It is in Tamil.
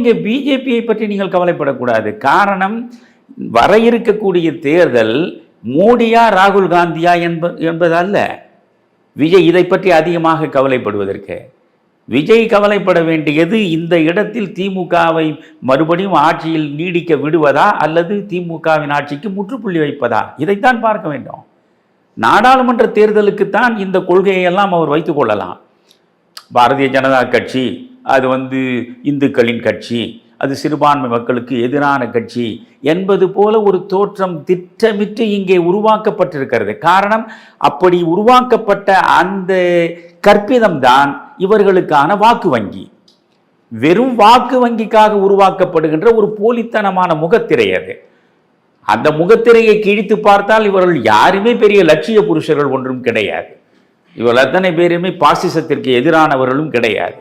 இங்கே பிஜேபியை பற்றி நீங்கள் கவலைப்படக்கூடாது. காரணம் வர இருக்கக்கூடிய தேர்தல் மோடியா ராகுல் காந்தியா என்ப என்பதல்ல. விஜய் இதை பற்றி அதிகமாக கவலைப்படுவதற்கு. விஜய் கவலைப்பட வேண்டியது இந்த இடத்தில் திமுகவை மறுபடியும் ஆட்சியில் நீடிக்க விடுவதா அல்லது திமுகவின் ஆட்சிக்கு முற்றுப்புள்ளி வைப்பதா? இதைத்தான் பார்க்க வேண்டும். நாடாளுமன்ற தேர்தலுக்குத்தான் இந்த கொள்கையெல்லாம் அவர் வைத்துக்கொள்ளலாம் பாரதிய ஜனதா கட்சி அது வந்து இந்துக்களின் கட்சி அது சிறுபான்மை மக்களுக்கு எதிரான கட்சி என்பது போல ஒரு தோற்றம் திட்டமிட்டு இங்கே உருவாக்கப்பட்டிருக்கிறது. காரணம் அப்படி உருவாக்கப்பட்ட அந்த கற்பிதம்தான் இவர்களுக்கான வாக்கு வங்கி. வெறும் வாக்கு வங்கிக்காக உருவாக்கப்படுகின்ற ஒரு போலித்தனமான முகத்திரை அது. அந்த முகத்திரையை கிழித்து பார்த்தால் இவர்கள் யாருமே பெரிய லட்சிய புருஷர்கள் ஒன்றும் கிடையாது. இவர்கள் அத்தனை பேருமே பாசிசத்திற்கு எதிரானவர்களும் கிடையாது.